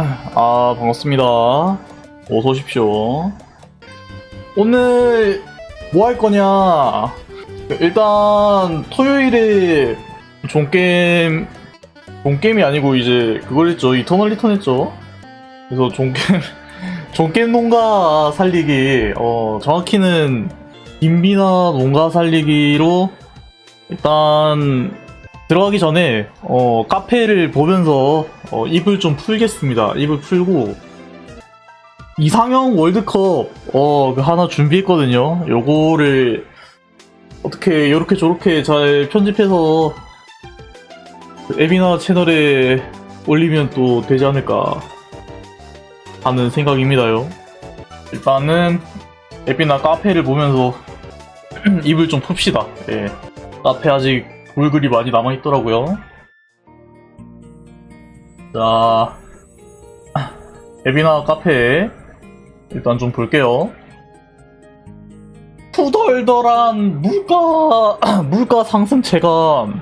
아, 반갑습니다. 어서 오십시오. 오늘 뭐 할 거냐? 일단 토요일에 종게임 종게임이 아니고 이제 그걸 했죠. 이터널 리턴 했죠. 그래서 종게임 종게임 농가 살리기 어 정확히는 인비나 농가 살리기로 일단 들어가기 전에 어, 카페를 보면서 어, 입을 좀 풀겠습니다. 입을 풀고 이상형 월드컵 어, 그 하나 준비했거든요. 요거를 어떻게 요렇게 저렇게 잘 편집해서 그 에비나 채널에 올리면 또 되지 않을까 하는 생각입니다요. 일단은 에비나 카페를 보면서 입을 좀 풉시다. 예. 카페 아직 돌글이 많이 남아있더라고요. 자, 에비나 카페 일단 좀 볼게요. 푸덜덜한 물가 물가 상승 체감.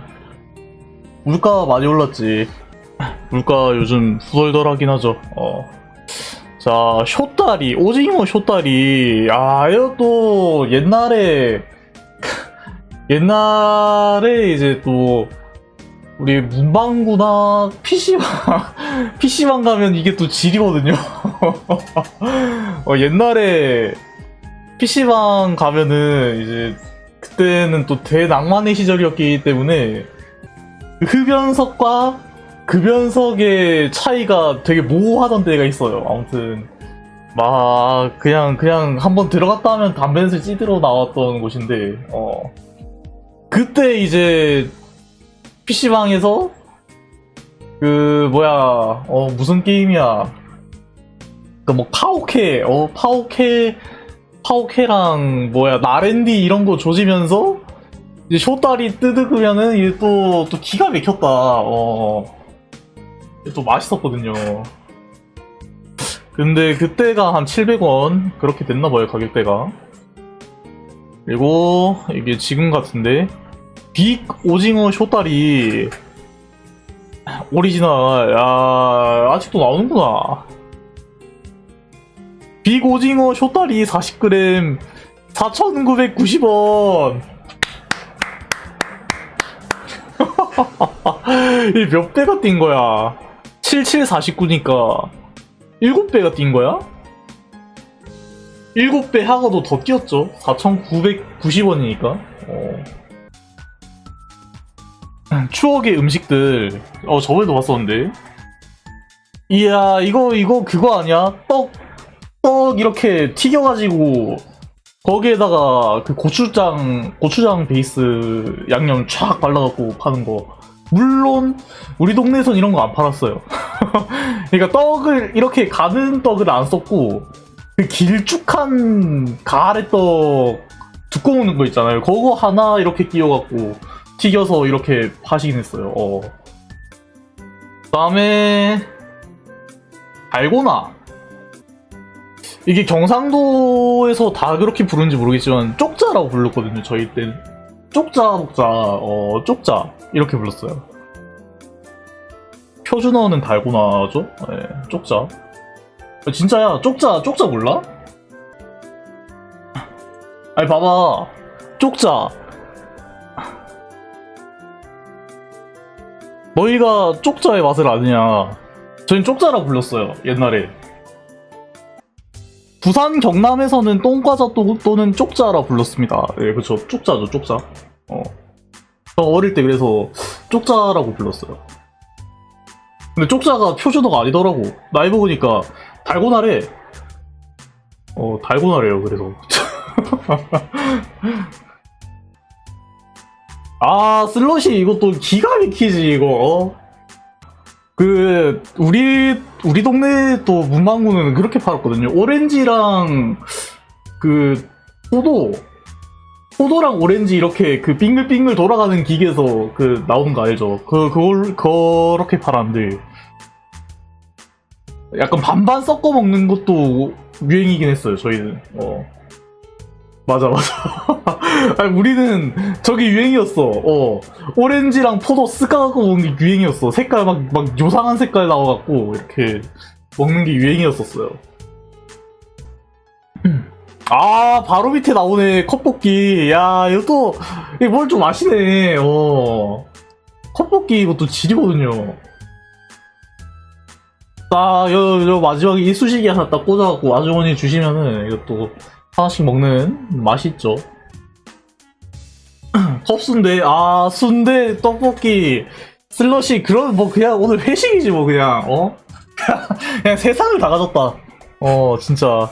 물가 많이 올랐지. 물가 요즘 후덜덜하긴 하죠. 어. 자, 쇼다리 오징어 쇼다리. 아, 이거 또 옛날에 옛날에 이제 또 우리 문방구나 PC방 PC방 가면 이게 또 질이거든요. 어, 옛날에 PC방 가면은 이제 그때는 또 대낭만의 시절이었기 때문에 그 흡연석과 급연석의 차이가 되게 모호하던 때가 있어요. 아무튼 막 그냥 그냥 한번 들어갔다 하면 담배를 찌들어 나왔던 곳인데 어 그때 이제 PC방에서 그 뭐야 어 무슨 게임이야. 그 뭐 파오케 어 파오케 파오케랑 뭐야 나랜디 이런 거 조지면서 이제 쇼다리 뜯으면은 이게 또, 또 기가 막혔다. 어. 이게 또 맛있었거든요. 근데 그때가 한 700원 그렇게 됐나봐요 가격대가. 그리고 이게 지금 같은데 빅 오징어 쇼다리. 오리지널. 야 아직도 나오는구나. 빅 오징어 쇼다리 40g 4,990원. 이 몇 배가 뛴 거야? 7749니까. 7배가 뛴 거야? 7배 하고도 더 뛰었죠. 4,990원이니까. 어. 추억의 음식들. 어 저번에도 봤었는데. 이야 이거 이거 그거 아니야? 떡 떡 이렇게 튀겨가지고 거기에다가 그 고추장 고추장 베이스 양념 촥 발라갖고 파는 거. 물론 우리 동네에선 이런 거 안 팔았어요. 그러니까 떡을 이렇게 가는 떡을 안 썼고 그 길쭉한 가래떡 두꺼 먹는 거 있잖아요. 그거 하나 이렇게 끼워갖고 튀겨서 이렇게 파시긴 했어요. 어. 그다음에 달고나 이게 경상도에서 다 그렇게 부르는지 모르겠지만 쪽자라고 불렀거든요. 저희 때 쪽자 쪽자 어 쪽자 이렇게 불렀어요. 표준어는 달고나죠? 네, 쪽자. 진짜야 쪽자 쪽자 몰라? 아니 봐봐 쪽자 너희가 쪽자의 맛을 아느냐? 저희는 쪽자라 불렀어요, 옛날에. 부산 경남에서는 똥과자 또, 또는 쪽자라 불렀습니다. 예, 그쵸. 쪽자죠, 쪽자. 어. 저 어릴 때 그래서 쪽자라고 불렀어요. 근데 쪽자가 표준어가 아니더라고. 나이 먹으니까 달고나래. 어, 달고나래요, 그래서. 아 슬롯이 이것도 기가 막히지 이거. 어? 그 우리 우리 동네 또 문방구는 그렇게 팔았거든요. 오렌지랑 그 포도. 포도랑 오렌지 이렇게 그 빙글빙글 돌아가는 기계에서 그 나오는 거 알죠? 그 그걸 그렇게 팔았는데. 약간 반반 섞어 먹는 것도 유행이긴 했어요 저희는. 어. 맞아 맞아 아니, 우리는 저게 유행이었어. 어. 오렌지랑 포도 쓱 까갖고 먹는 게 유행이었어. 색깔 막, 막 요상한 색깔 나와갖고, 이렇게. 먹는 게 유행이었었어요. 아, 바로 밑에 나오네. 컵볶이. 야, 이것도, 뭘좀 아시네. 어. 컵볶이 이것도 질이거든요. 딱, 요, 요 마지막에 이쑤시개 하나 딱 꽂아갖고 아주머니 주시면은 이것도 하나씩 먹는 맛이 있죠. 컵순대, 아, 순대, 떡볶이, 슬러시, 그런, 뭐, 그냥 오늘 회식이지, 뭐, 그냥, 어? 그냥 세상을 다 가졌다. 어, 진짜.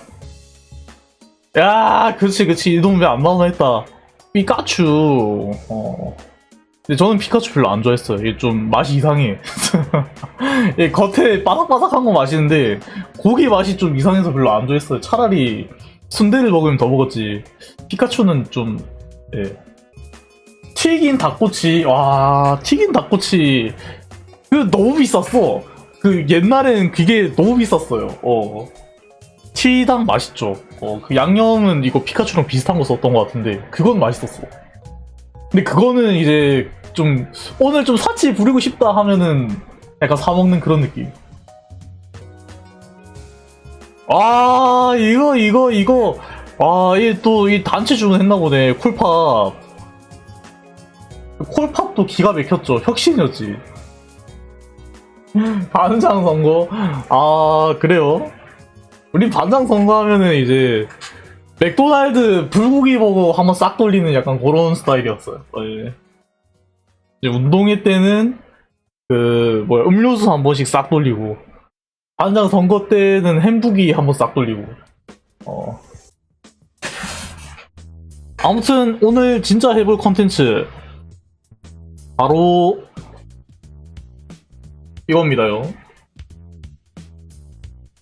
야, 그렇지, 그렇지. 이놈 왜안 나오나 했다. 피카츄. 어. 근데 저는 피카츄 별로 안 좋아했어요. 이게 좀 맛이 이상해. 예, 겉에 바삭바삭한 거 맛있는데, 고기 맛이 좀 이상해서 별로 안 좋아했어요. 차라리 순대를 먹으면 더 먹었지. 피카츄는 좀, 예. 튀긴 닭꼬치, 와, 튀긴 닭꼬치. 그 너무 비쌌어. 그 옛날엔 그게 너무 비쌌어요. 어. 티당 맛있죠. 어, 그 양념은 이거 피카츄랑 비슷한 거 썼던 것 같은데 그건 맛있었어. 근데 그거는 이제 좀 오늘 좀 사치 부리고 싶다 하면은 약간 사 먹는 그런 느낌. 아 이거 이거 이거 아이또이 단체 주문했나 보네 콜팝. 콜팝도 기가 막혔죠. 혁신이었지. 반장 선거. 아 그래요? 우리 반장 선거하면은 이제 맥도날드 불고기 버거 한번 싹 돌리는 약간 그런 스타일이었어요. 어, 예. 이제 운동회 때는 그 뭐야 음료수 한 번씩 싹 돌리고 반장 선거 때는 햄부기 한 번 싹 돌리고. 어. 아무튼 오늘 진짜 해볼 컨텐츠 바로 이겁니다요.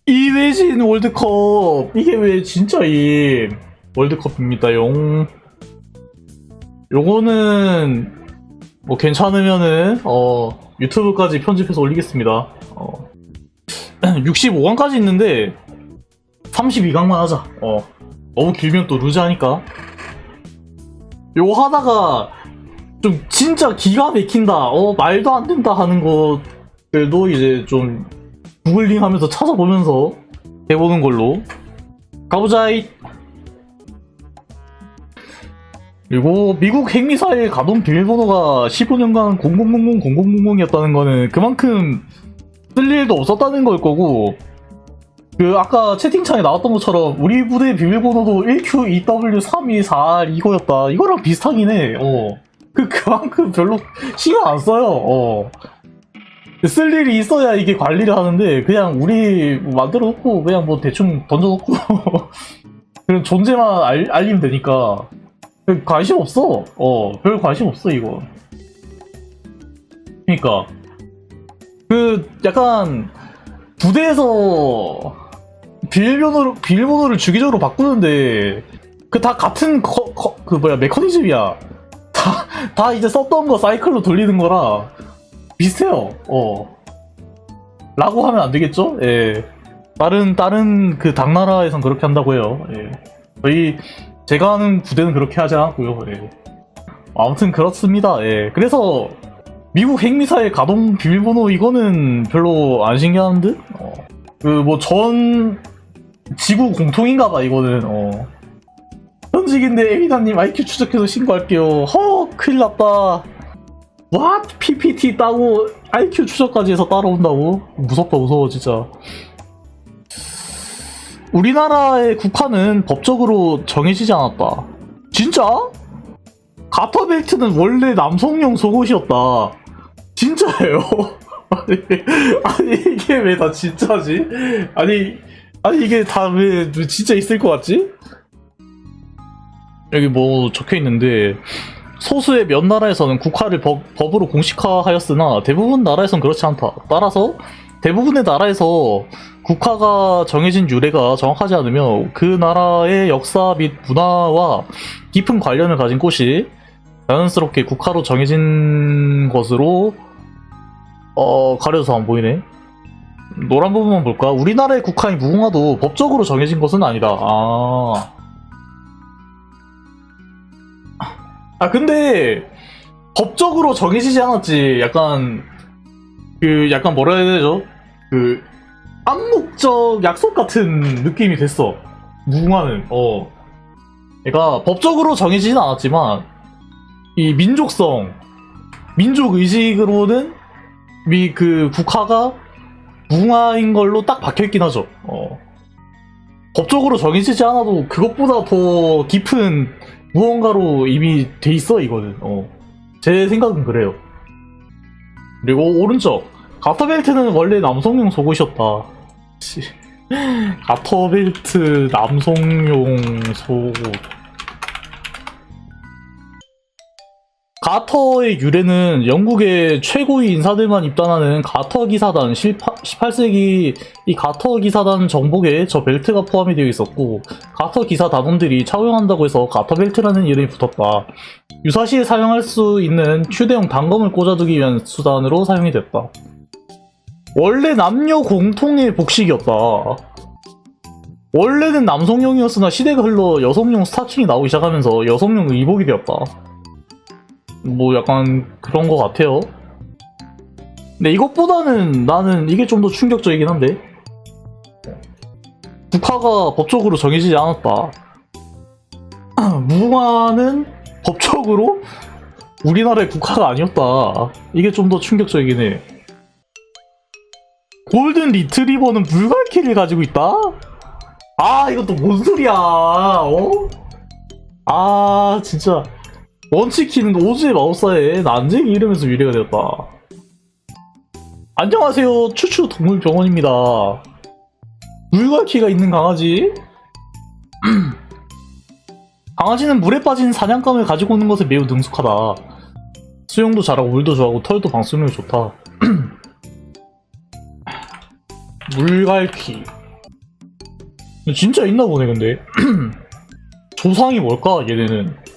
이외진 월드컵. 이게 왜 진짜 이 월드컵입니다 용 요거는 뭐 괜찮으면은 어 유튜브까지 편집해서 올리겠습니다. 어. 65강까지 있는데 32강만 하자. 어. 너무 길면 또 루즈하니까. 요거 하다가 좀 진짜 기가 막힌다. 어 말도 안 된다 하는 것들도 이제 좀 구글링 하면서 찾아보면서 해보는 걸로. 가보자이. 그리고 미국 핵미사일 가동 비밀번호가 15년간 00000000이었다는 거는 그만큼 쓸 일도 없었다는 걸 거고 그 아까 채팅창에 나왔던 것처럼 우리 부대 비밀번호도 1Q2W324 이거였다. 이거랑 비슷하긴 해. 어. 그 그만큼 별로 신경 안 써요. 어. 쓸 일이 있어야 이게 관리를 하는데 그냥 우리 만들어 놓고 그냥 뭐 대충 던져 놓고 그냥 존재만 알, 알리면 되니까 별 관심 없어. 어 별 관심 없어 이거. 그니까 그 약간 부대에서 비밀번호를 비밀번호를 주기적으로 바꾸는데 그 다 같은 거- 거- 그 뭐야 메커니즘이야 다 다 이제 썼던 거 사이클로 돌리는 거라 비슷해요. 어. 라고 하면 안 되겠죠? 예. 다른, 다른 그 당나라에선 그렇게 한다고 해요. 예. 저희, 제가 아는 부대는 그렇게 하지 않았고요. 예. 아무튼 그렇습니다. 예. 그래서, 미국 핵미사일 가동 비밀번호 이거는 별로 안 신기한 듯? 어. 그, 뭐, 전, 지구 공통인가 봐, 이거는, 어. 현직인데 에미다님 IQ 추적해서 신고할게요. 허, 큰일 났다. What? PPT 따고 IQ 추적까지 해서 따라온다고? 무섭다 무서워 진짜 우리나라의 국화는 법적으로 정해지지 않았다 진짜? 가터벨트는 원래 남성용 속옷이었다 진짜예요? 아니, 아니 이게 왜 다 진짜지? 아니 아니 이게 다 왜 진짜 있을 것 같지? 여기 뭐 적혀 있는데 소수의 몇 나라에서는 국화를 법, 법으로 공식화하였으나 대부분 나라에선 그렇지 않다. 따라서 대부분의 나라에서 국화가 정해진 유래가 정확하지 않으며 그 나라의 역사 및 문화와 깊은 관련을 가진 꽃이 자연스럽게 국화로 정해진 것으로 어 가려서 안 보이네. 노란 부분만 볼까? 우리나라의 국화인 무궁화도 법적으로 정해진 것은 아니다. 아. 아 근데 법적으로 정해지지 않았지. 약간 그 약간 뭐라 해야 되죠? 그 암묵적 약속 같은 느낌이 됐어. 무궁화는, 어. 얘가 법적으로 정해지진 않았지만, 이 민족성, 민족 의식으로는 미 그 국화가 무궁화인 걸로 딱 박혀 있긴 하죠. 어. 법적으로 정해지지 않아도 그것보다 더 깊은 무언가로 이미 돼 있어, 이거는. 어. 제 생각은 그래요. 그리고 오른쪽. 가터벨트는 원래 남성용 속옷이었다. 씨. 가터벨트 남성용 속옷. 가터의 유래는 영국의 최고위 인사들만 입단하는 가터 기사단 18세기 이 가터 기사단 정복에 저 벨트가 포함이 되어 있었고 가터 기사 단원들이 착용한다고 해서 가터 벨트라는 이름이 붙었다. 유사시에 사용할 수 있는 휴대용 단검을 꽂아두기 위한 수단으로 사용이 됐다. 원래 남녀 공통의 복식이었다. 원래는 남성용이었으나 시대가 흘러 여성용 스타킹이 나오기 시작하면서 여성용 의복이 되었다. 뭐 약간 그런 것 같아요. 근데 이것보다는 나는 이게 좀 더 충격적이긴 한데 국화가 법적으로 정해지지 않았다. 무궁화는 법적으로 우리나라의 국화가 아니었다. 이게 좀 더 충격적이긴 해. 골든 리트리버는 물갈퀴를 가지고 있다? 아, 이것도 뭔 소리야, 어? 아, 진짜. 원치키는 오즈의 마법사에 난쟁이 이름에서 유래가 되었다. 안녕하세요, 추추 동물병원입니다. 물갈퀴가 있는 강아지? 강아지는 물에 빠진 사냥감을 가지고 오는 것에 매우 능숙하다. 수영도 잘하고 물도 좋아하고 털도 방수력이 좋다. 물갈퀴. 진짜 있나 보네, 근데. 조상이 뭘까, 얘네는?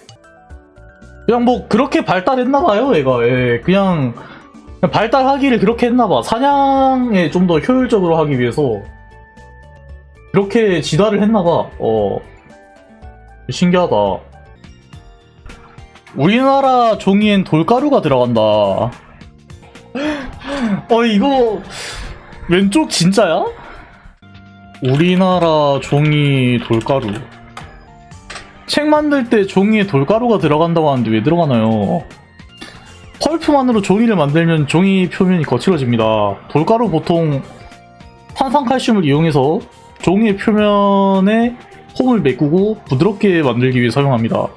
그냥 뭐, 그렇게 발달했나봐요, 얘가. 예, 그냥, 발달하기를 그렇게 했나봐. 사냥에 좀 더 효율적으로 하기 위해서. 그렇게 진화를 했나봐. 어. 신기하다. 우리나라 종이엔 돌가루가 들어간다. 어, 이거, 왼쪽 진짜야? 우리나라 종이 돌가루. 책 만들 때 종이에 돌가루가 들어간다고 하는데 왜 들어가나요? 펄프만으로 종이를 만들면 종이 표면이 거칠어집니다. 돌가루 보통 탄산칼슘을 이용해서 종이의 표면에 홈을 메꾸고 부드럽게 만들기 위해 사용합니다.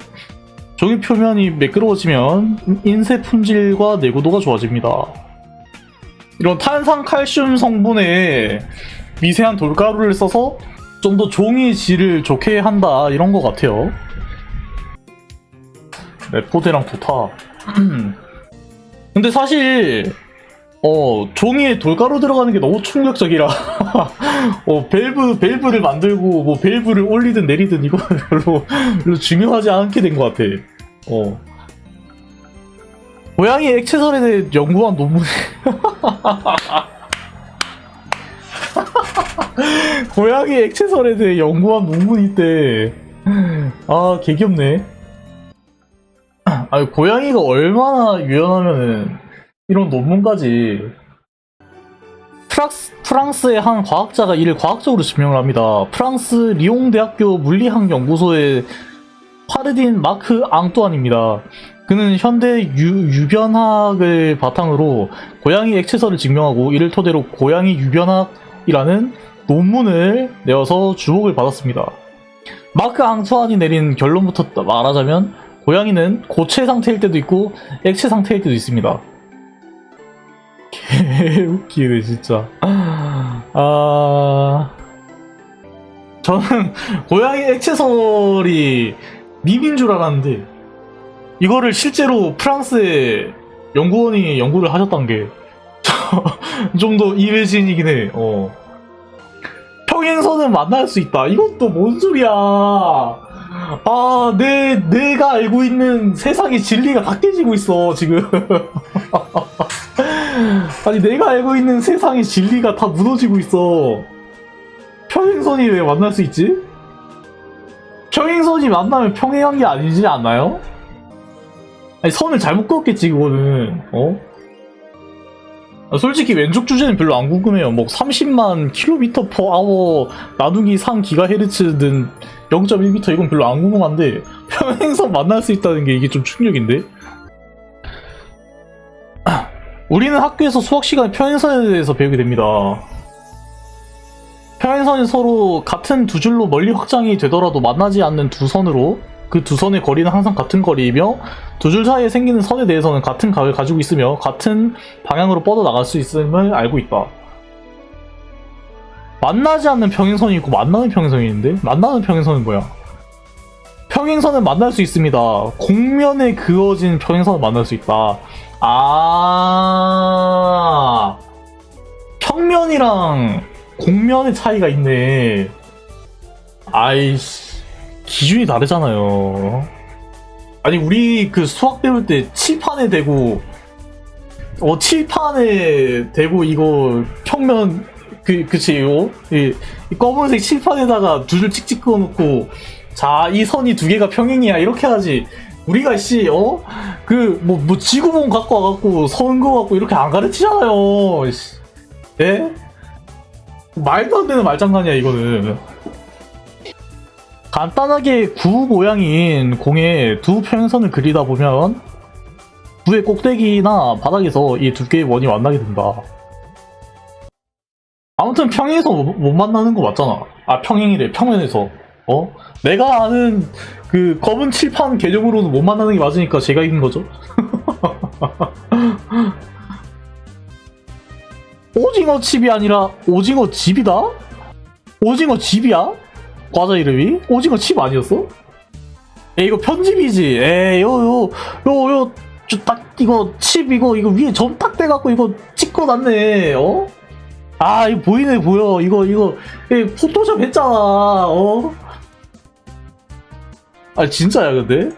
종이 표면이 매끄러워지면 인쇄 품질과 내구도가 좋아집니다. 이런 탄산칼슘 성분의 미세한 돌가루를 써서 좀 더 종이 질을 좋게 한다 이런 것 같아요. 레포대랑 좋다. 근데 사실 어 종이에 돌가루 들어가는 게 너무 충격적이라 어 밸브 밸브를 만들고 뭐 밸브를 올리든 내리든 이거 별로 별로 중요하지 않게 된 것 같아. 어 고양이 액체설에 대해 연구한 논문 고양이 액체설에 대해 연구한 논문이 있대. 아, 개귀엽네. 아, 고양이가 얼마나 유연하면은 이런 논문까지 프랑스, 프랑스의 한 과학자가 이를 과학적으로 증명을 합니다. 프랑스 리옹 대학교 물리학 연구소의 파르딘 마크 앙뚜안입니다. 그는 현대 유, 유변학을 바탕으로 고양이 액체설을 증명하고 이를 토대로 고양이 유변학이라는 논문을 내어서 주목을 받았습니다. 마크 앙투안이 내린 결론부터 말하자면 고양이는 고체 상태일 때도 있고 액체 상태일 때도 있습니다. 개 웃기네 진짜. 아 저는 고양이 액체설이 밈인 줄 알았는데 이거를 실제로 프랑스의 연구원이 연구를 하셨던 게 좀 더 이해진이긴 해. 어. 평행선은 만날 수 있다. 이것도 뭔 소리야? 아, 내 내가 알고 있는 세상의 진리가 다 깨지고 있어 지금. 아니 내가 알고 있는 세상의 진리가 다 무너지고 있어. 평행선이 왜 만날 수 있지? 평행선이 만나면 평행한 게 아니지 않나요? 아니 선을 잘못 그었겠지 그거는 어? 아, 솔직히 왼쪽 주제는 별로 안 궁금해요. 뭐 30만 킬로미터 퍼 아워 나누기 3 기가헤르츠든 0.1m 이건 별로 안 궁금한데 평행선 만날 수 있다는 게 이게 좀 충격인데. 우리는 학교에서 수학 시간에 평행선에 대해서 배우게 됩니다. 평행선이 서로 같은 두 줄로 멀리 확장이 되더라도 만나지 않는 두 선으로 그 두 선의 거리는 항상 같은 거리이며 두 줄 사이에 생기는 선에 대해서는 같은 각을 가지고 있으며 같은 방향으로 뻗어 나갈 수 있음을 알고 있다. 만나지 않는 평행선이 있고 만나는 평행선이 있는데 만나는 평행선은 뭐야? 평행선은 만날 수 있습니다. 공면에 그어진 평행선을 만날 수 있다. 아 평면이랑 공면의 차이가 있네. 아이씨 기준이 다르잖아요. 아니 우리 그 수학 배울 때 칠판에 대고 어 칠판에 대고 이거 평면 그 그치 이거 이, 이 검은색 칠판에다가 두 줄 찍찍 그어놓고 자 이 선이 두 개가 평행이야 이렇게 하지 우리가 씨 어 그 뭐뭐 지구본 갖고 와갖고 선 그어갖고 이렇게 안 가르치잖아요 씨. 예? 말도 안 되는 말장난이야 이거는 간단하게 구 모양인 공에 두 평행선을 그리다 보면 구의 꼭대기나 바닥에서 이 두 개의 원이 만나게 된다. 아무튼 평행에서 못, 못 만나는 거 맞잖아. 아 평행이래 평면에서. 어? 내가 아는 그 검은 칠판 계정으로는 못 만나는 게 맞으니까 제가 이긴 거죠. 오징어 칩이 아니라 오징어 집이다? 오징어 집이야? 과자 이름이? 오징어 칩 아니었어? 에 이거 편집이지. 에요요 요요저딱 이거 칩 이거 이거 위에 점딱 떼갖고 이거 찍고 놨네. 어? 아 이거 보이네 보여. 이거 이거 에, 포토샵 했잖아. 어? 아 진짜야 근데?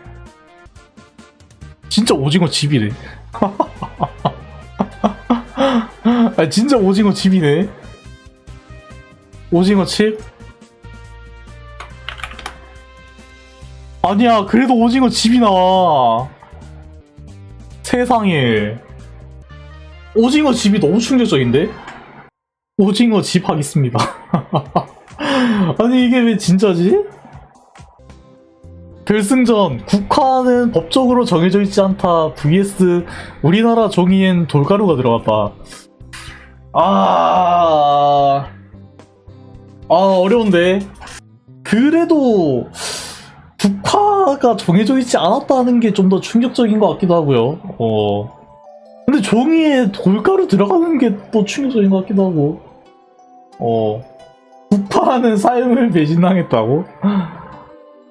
진짜 오징어 집이네. 아 진짜 오징어 집이네. 오징어 칩? 아니야, 그래도 오징어 집이 나와. 세상에. 오징어 집이 너무 충격적인데? 오징어 집 하겠습니다. 아니, 이게 왜 진짜지? 결승전, 국화는 법적으로 정해져 있지 않다. vs 우리나라 종이엔 돌가루가 들어갔다. 아, 아, 어려운데. 그래도, 국화가 정해져 있지 않았다는 게 좀 더 충격적인 것 같기도 하고요. 어. 근데 종이에 돌가루 들어가는 게 또 충격적인 것 같기도 하고. 어. 국화는 삶을 배신당했다고?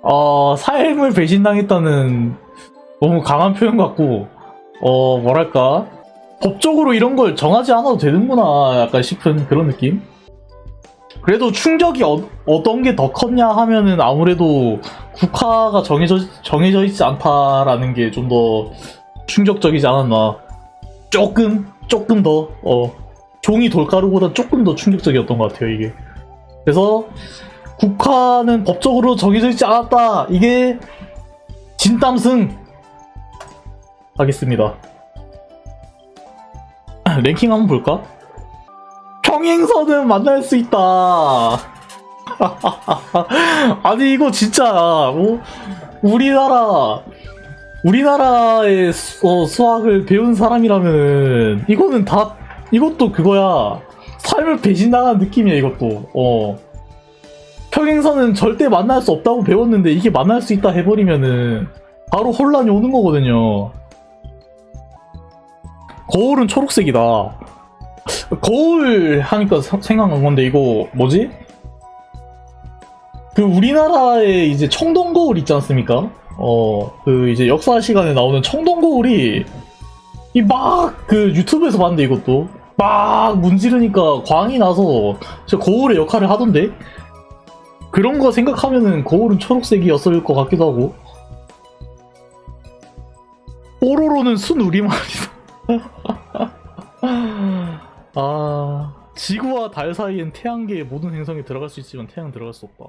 어, 삶을 배신당했다는 너무 강한 표현 같고, 어, 뭐랄까. 법적으로 이런 걸 정하지 않아도 되는구나, 약간 싶은 그런 느낌? 그래도 충격이 어, 어떤 게 더 컸냐 하면은 아무래도 국화가 정해져, 정해져 있지 않다라는 게 좀 더 충격적이지 않았나. 조금, 조금 더, 어, 종이 돌가루보다 조금 더 충격적이었던 것 같아요, 이게. 그래서 국화는 법적으로 정해져 있지 않았다. 이게 진땀승 하겠습니다. 랭킹 한번 볼까? 평행선은 만날 수 있다. 아니 이거 진짜 뭐 우리나라 우리나라의 수, 어, 수학을 배운 사람이라면 이거는 다 이것도 그거야. 삶을 배신당한 느낌이야 이것도. 어. 평행선은 절대 만날 수 없다고 배웠는데 이게 만날 수 있다 해버리면은 바로 혼란이 오는 거거든요. 거울은 초록색이다. 거울 하니까 사- 생각난 건데 이거 뭐지? 그 우리나라에 이제 청동 거울 있지 않습니까? 어 그 이제 역사 시간에 나오는 청동 거울이 이 막 그 유튜브에서 봤는데 이것도 막 문지르니까 광이 나서 저 거울의 역할을 하던데 그런 거 생각하면은 거울은 초록색이었을 것 같기도 하고 뽀로로는 순우리말이다. 아 지구와 달 사이엔 태양계의 모든 행성이 들어갈 수 있지만 태양은 들어갈 수 없다.